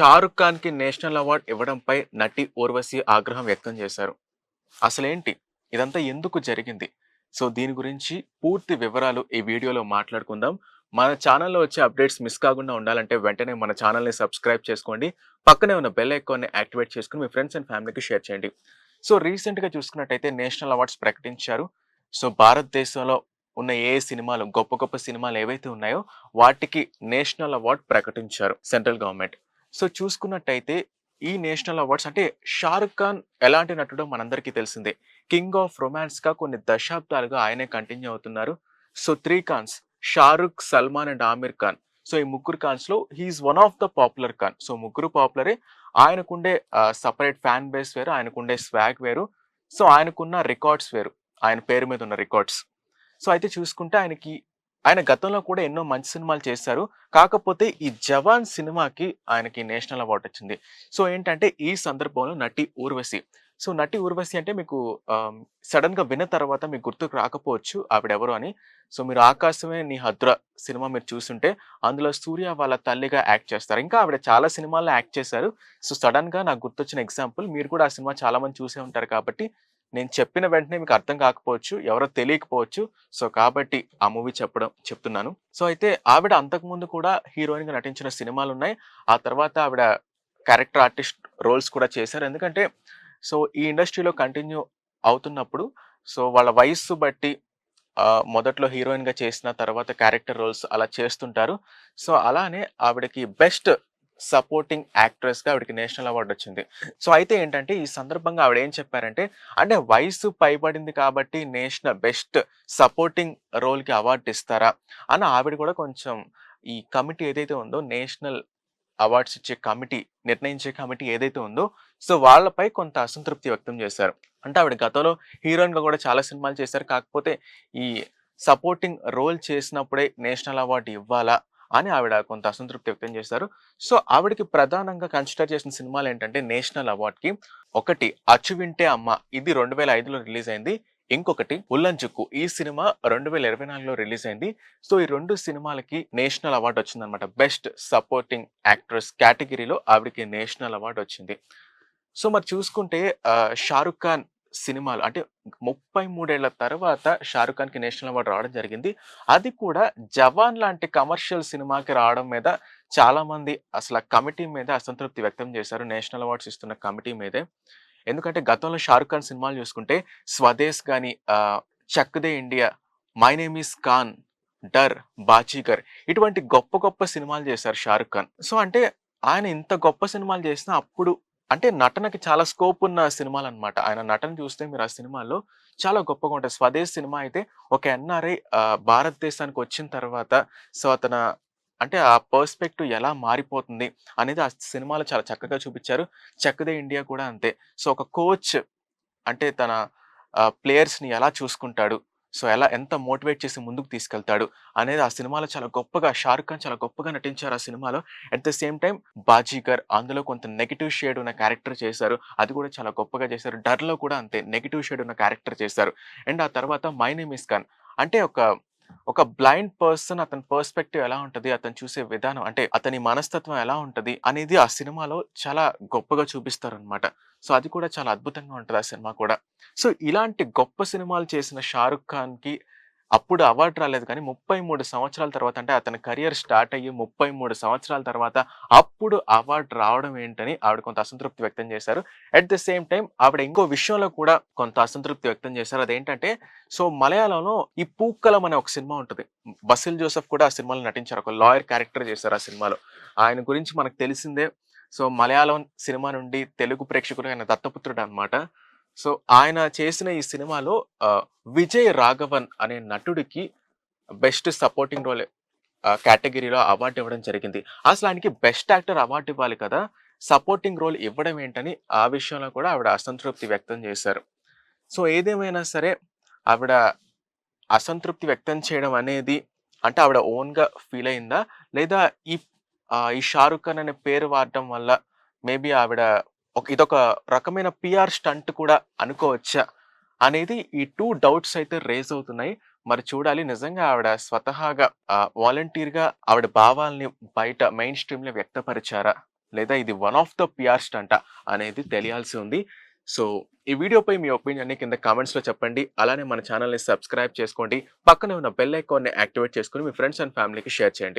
షారుఖ్ ఖాన్కి national award ఇవ్వడంపై నటి ఊర్వశి ఆగ్రహం వ్యక్తం చేశారు. అసలేంటి? ఇదంతా ఎందుకు జరిగింది? సో దీని గురించి పూర్తి వివరాలు ఈ వీడియోలో మాట్లాడుకుందాం. మన ఛానల్లో వచ్చే అప్డేట్స్ మిస్ కాకుండా ఉండాలంటే వెంటనే మన ఛానల్ని సబ్స్క్రైబ్ చేసుకోండి. పక్కనే ఉన్న బెల్ ఐకాన్ని యాక్టివేట్ చేసుకుని మీ ఫ్రెండ్స్ అండ్ ఫ్యామిలీకి షేర్ చేయండి. సో రీసెంట్గా చూసుకున్నట్టయితే నేషనల్ అవార్డ్స్ ప్రకటించారు. సో భారతదేశంలో ఉన్న ఏ సినిమాలు గొప్ప గొప్ప సినిమాలు ఏవైతే ఉన్నాయో వాటికి నేషనల్ అవార్డ్ ప్రకటించారు సెంట్రల్ గవర్నమెంట్. సో చూసుకున్నట్టయితే ఈ నేషనల్ అవార్డ్స్ అంటే షారుఖ్ ఖాన్ ఎలాంటి నటుడో మనందరికీ తెలిసిందే. కింగ్ ఆఫ్ రొమాన్స్గా కొన్ని దశాబ్దాలుగా ఆయనే కంటిన్యూ అవుతున్నారు. So three Khans Shahrukh Salman and Aamir Khan. So ఈ ముగ్గురు ఖాన్స్లో he is one of the popular Khan. So ముగ్గురు పాపులరే ఆయనకుండే సపరేట్ ఫ్యాన్ బేస్ వేరు ఆయనకుండే స్వాగ్ వేరు. సో ఆయనకున్న రికార్డ్స్ వేరు. ఆయన పేరు మీద ఉన్న రికార్డ్స్ సో అయితే చూసుకుంటే ఆయనకి ఆయన గతంలో కూడా ఎన్నో మంచి సినిమాలు చేశారు. కాకపోతే ఈ జవాన్ సినిమాకి ఆయనకి నేషనల్ అవార్డు వచ్చింది. సో ఏంటంటే ఈ సందర్భంలో నటి ఊర్వశి. సో నటి ఊర్వశి అంటే మీకు సడన్గా విన్న తర్వాత మీకు గుర్తుకు రాకపోవచ్చు ఆవిడెవరు అని. సో మీరు ఆకాశమే నీ హద్ర సినిమా మీరు చూస్తుంటే అందులో సూర్య వాళ్ళ తల్లిగా యాక్ట్ చేస్తారు. ఇంకా ఆవిడ చాలా సినిమాల్లో యాక్ట్ చేశారు. సో సడన్గా నాకు గుర్తొచ్చిన ఎగ్జాంపుల్ మీరు కూడా ఆ సినిమా చాలా మంది చూసే ఉంటారు కాబట్టి నేను చెప్పిన వెంటనే మీకు అర్థం కాకపోవచ్చు ఎవరో తెలియకపోవచ్చు. సో కాబట్టి ఆ మూవీ చెప్పడం చెప్తున్నాను. సో అయితే ఆవిడ అంతకుముందు కూడా హీరోయిన్గా నటించిన సినిమాలు ఉన్నాయి ఆ తర్వాత ఆవిడ క్యారెక్టర్ ఆర్టిస్ట్ రోల్స్ కూడా చేశారు. ఎందుకంటే సో ఈ ఇండస్ట్రీలో కంటిన్యూ అవుతున్నప్పుడు సో వాళ్ళ వయస్సు బట్టి మొదట్లో హీరోయిన్గా చేసిన తర్వాత క్యారెక్టర్ రోల్స్ అలా చేస్తుంటారు. సో అలానే ఆవిడకి బెస్ట్ సపోర్టింగ్ యాక్ట్రెస్గా ఆవిడకి నేషనల్ అవార్డు వచ్చింది. సో అయితే ఏంటంటే ఈ సందర్భంగా ఆవిడ ఏం చెప్పారంటే అంటే వయసు పైబడింది కాబట్టి నేషనల్ బెస్ట్ సపోర్టింగ్ రోల్కి అవార్డు ఇస్తారా? అని ఆవిడ కూడా కొంచెం ఈ కమిటీ ఏదైతే ఉందో నేషనల్ అవార్డ్స్ ఇచ్చే కమిటీ నిర్ణయించే కమిటీ ఏదైతే ఉందో సో వాళ్ళపై కొంత అసంతృప్తి వ్యక్తం చేశారు. అంటే ఆవిడ గతంలో హీరోయిన్గా కూడా చాలా సినిమాలు చేశారు. కాకపోతే ఈ సపోర్టింగ్ రోల్ చేసినప్పుడే నేషనల్ అవార్డు ఇవ్వాలా? అని ఆవిడ కొంత అసంతృప్తి వ్యక్తం చేశారు సో ఆవిడకి ప్రధానంగా కన్సిడర్ చేసిన సినిమాలు ఏంటంటే నేషనల్ అవార్డ్కి ఒకటి అచ్చు వింటే అమ్మ ఇది రెండు వేల ఐదులో రిలీజ్ అయింది. ఇంకొకటి ఉల్లంచుక్కు ఈ సినిమా రెండు వేల ఇరవై నాలుగులో రిలీజ్ అయింది. సో ఈ రెండు సినిమాలకి నేషనల్ అవార్డు వచ్చిందనమాట బెస్ట్ సపోర్టింగ్ యాక్ట్రెస్ కేటగిరీలో ఆవిడకి నేషనల్ అవార్డు వచ్చింది. సో మరి చూసుకుంటే షారుఖ్ ఖాన్ సినిమాలు. అంటే ముప్పై మూడేళ్ళ తర్వాత షారుఖ్ ఖాన్కి నేషనల్ అవార్డు రావడం జరిగింది. అది కూడా జవాన్ లాంటి కమర్షియల్ సినిమాకి రావడం మీద చాలా మంది అసలు కమిటీ మీద అసంతృప్తి వ్యక్తం చేశారు. నేషనల్ అవార్డ్స్ ఇస్తున్న కమిటీ మీదే. ఎందుకంటే గతంలో షారుఖ్ ఖాన్ సినిమాలు చూసుకుంటే స్వదేశ్ కానీ Chak De India my name is Khan Darr Baazigar ఇటువంటి గొప్ప గొప్ప సినిమాలు చేశారు షారుఖ్ ఖాన్. సో అంటే ఆయన ఇంత గొప్ప సినిమాలు చేసినా అప్పుడు అంటే నటనకి చాలా స్కోప్ ఉన్న సినిమాలు అనమాట ఆయన నటన చూస్తే మీరు ఆ సినిమాలో చాలా గొప్పగా ఉంటాయి స్వదేశ్ సినిమా అయితే ఒక ఎన్ఆర్ఐ భారతదేశానికి వచ్చిన తర్వాత సో అతన అంటే ఆ పర్స్పెక్టివ్ ఎలా మారిపోతుంది అనేది ఆ సినిమాలో చాలా చక్కగా చూపించారు. చక్కదే ఇండియా కూడా అంతే. సో ఒక కోచ్ అంటే తన ప్లేయర్స్ని ఎలా చూసుకుంటాడు సో ఎలా ఎంత మోటివేట్ చేసి ముందుకు తీసుకెళ్తాడు అనేది ఆ సినిమాలో చాలా గొప్పగా షారుఖ్ ఖాన్ చాలా గొప్పగా నటించారు ఆ సినిమాలో. At the same time Baazigar అందులో కొంత నెగిటివ్ షేడ్ ఉన్న క్యారెక్టర్ చేశారు. అది కూడా చాలా గొప్పగా చేశారు. డర్లో కూడా అంతే నెగిటివ్ షేడ్ ఉన్న క్యారెక్టర్ చేశారు. అండ్ ఆ తర్వాత మై నేమ్ ఇస్ ఖాన్ అంటే ఒక ఒక బ్లైండ్ పర్సన్ అతని పర్స్పెక్టివ్ ఎలా ఉంటది అతను చూసే విధానం అంటే అతని మనస్తత్వం ఎలా ఉంటది అనేది ఆ సినిమాలో చాలా గొప్పగా చూపిస్తారు అనమాట సో అది కూడా చాలా అద్భుతంగా ఉంటుంది ఆ సినిమా కూడా. సో ఇలాంటి గొప్ప సినిమాలు చేసిన షారుఖ్ ఖాన్కి అప్పుడు అవార్డు రాలేదు కానీ ముప్పై మూడు సంవత్సరాల తర్వాత అంటే అతని కెరియర్ స్టార్ట్ అయ్యి ముప్పై మూడు సంవత్సరాల తర్వాత అప్పుడు అవార్డు రావడం ఏంటని ఆవిడ కొంత అసంతృప్తి వ్యక్తం చేశారు. అట్ ద సేమ్ టైం ఆవిడ ఇంకో విషయంలో కూడా కొంత అసంతృప్తి వ్యక్తం చేశారు. అదేంటంటే సో మలయాళంలో ఈ పూక్కలం అనే ఒక సినిమా ఉంటుంది. బసిల్ జోసెఫ్ కూడా ఆ సినిమాలో నటించారు. ఒక లాయర్ క్యారెక్టర్ చేశారు ఆ సినిమాలో. ఆయన గురించి మనకు తెలిసిందే. సో మలయాళం సినిమా నుండి తెలుగు ప్రేక్షకులు ఆయన దత్తపుత్రుడు అనమాట సో ఆయన చేసిన ఈ సినిమాలో విజయ్ రాఘవన్ అనే నటుడికి బెస్ట్ సపోర్టింగ్ రోల్ కేటగిరీలో అవార్డు ఇవ్వడం జరిగింది. అసలు ఆయనకి బెస్ట్ యాక్టర్ అవార్డు ఇవ్వాలి కదా సపోర్టింగ్ రోల్ ఇవ్వడం ఏంటని ఆ విషయంలో కూడా ఆవిడ అసంతృప్తి వ్యక్తం చేశారు. సో ఏదేమైనా సరే ఆవిడ అసంతృప్తి వ్యక్తం చేయడం అనేది అంటే ఆవిడ ఓన్గా ఫీల్ అయిందా? లేదా ఈ ఈ షారుఖ్ ఖాన్ అనే పేరు వాడటం వల్ల మేబీ ఆవిడ ఒక ఇదొక రకమైన పిఆర్ స్టంట్ కూడా అనుకోవచ్చా అనేది ఈ టూ డౌట్స్ అయితే రేజ్ అవుతున్నాయి. మరి చూడాలి నిజంగా ఆవిడ స్వతహాగా వాలంటీర్గా ఆవిడ భావాల్ని బయట మెయిన్ స్ట్రీమ్లో వ్యక్తపరిచారా? లేదా ఇది one of the PR stunt అనేది తెలియాల్సి ఉంది. సో ఈ వీడియోపై మీ ఒపీనియన్ని కింద కామెంట్స్లో చెప్పండి. అలానే మన ఛానల్ని సబ్స్క్రైబ్ చేసుకోండి. పక్కనే ఉన్న బెల్ ఐకాన్ని యాక్టివేట్ చేసుకుని మీ ఫ్రెండ్స్ అండ్ ఫ్యామిలీకి షేర్ చేయండి.